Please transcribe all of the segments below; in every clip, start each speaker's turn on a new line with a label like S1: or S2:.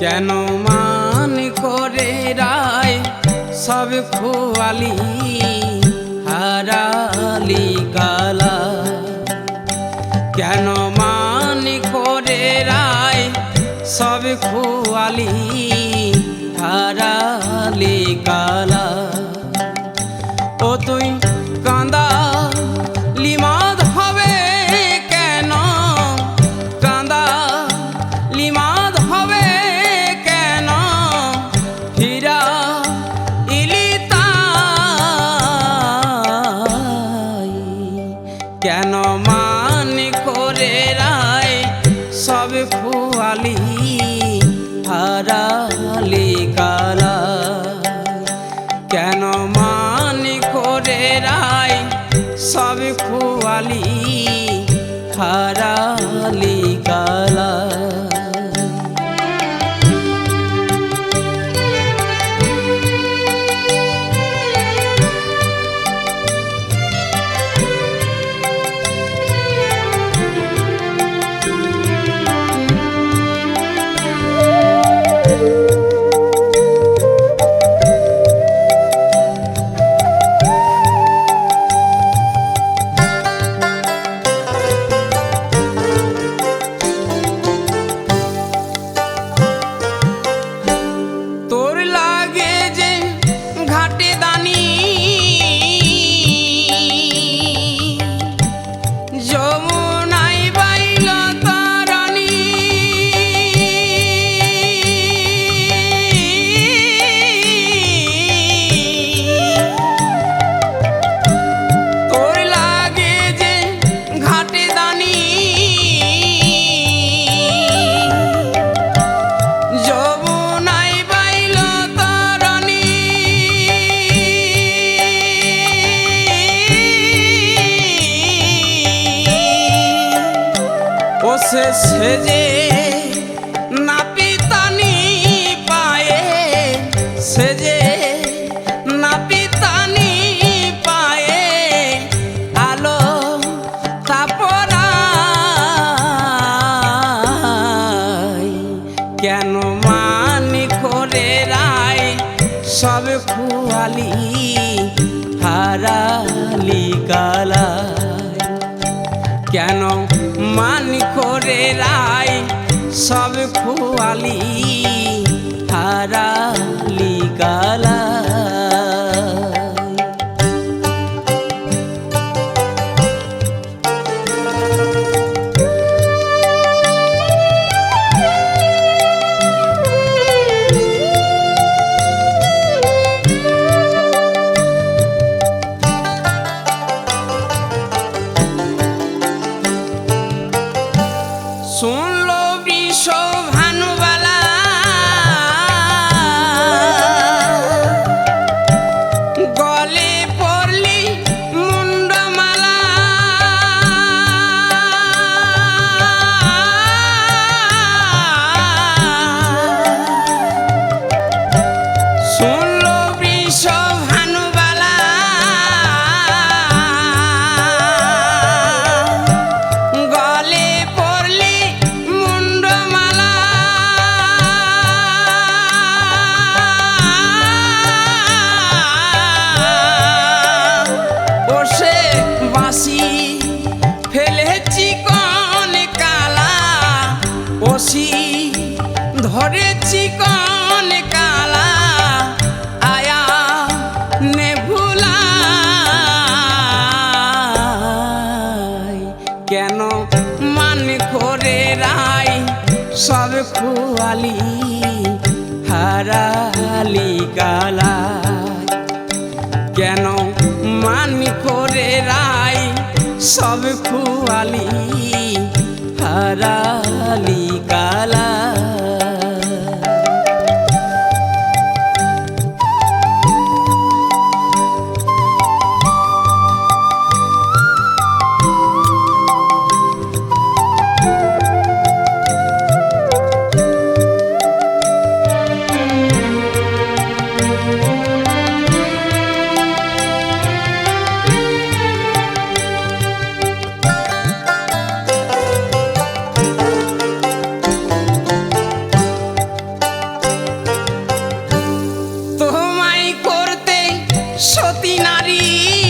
S1: কেন মান করে রায়? সব খোয়ালি হারালি কালা কেন মান করে রায়? সব খোয়ালি হারালি যমুনাই সেজে নাপিতানি পায়ে সেজে নাপিতানি পায়ে আলো কেন রায় সব খুয়ালি হারালি কেন মান করে রাই সব খুয়ালি হারালি কালা সব খুয়ালি হারালি কালা কেন মান করে রায় সব খুয়ালি হারালি কালা নারী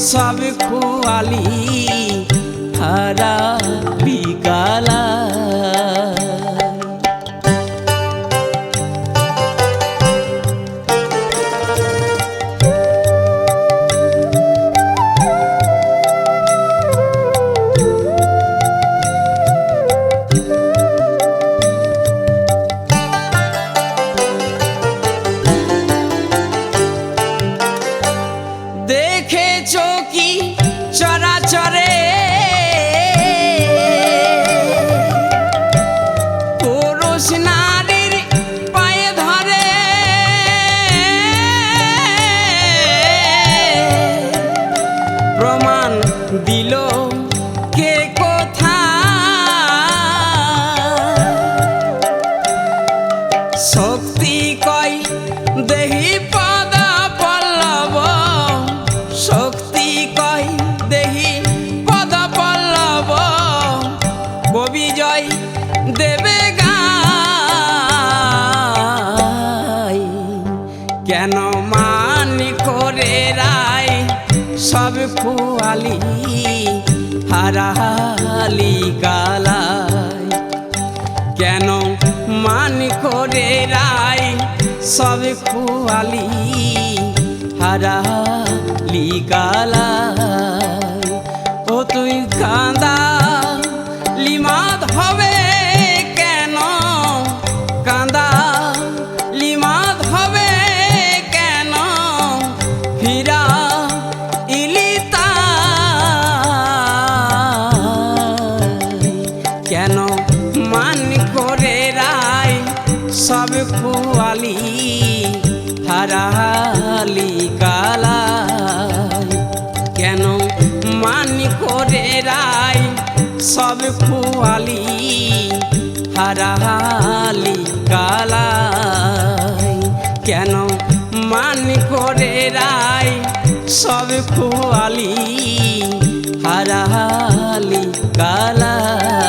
S1: সব খুয়ালি হারালি গালাই কেন মানি করে রায়? সব খুয়ালি হারাহালি গালায়। কেন মান করে রায়? সব খুয়ালি হারালি গালায়। ও তুই কান্দা লিমাদ হবে ফিরা ইলিতা। কেন মান করে রায় সব খুয়ালি হারালি গালায় কেন মান করে রায় সব খুয়ালি হারালি গালায় কেন করে রায় সব খোয়ালি হারালি গালায়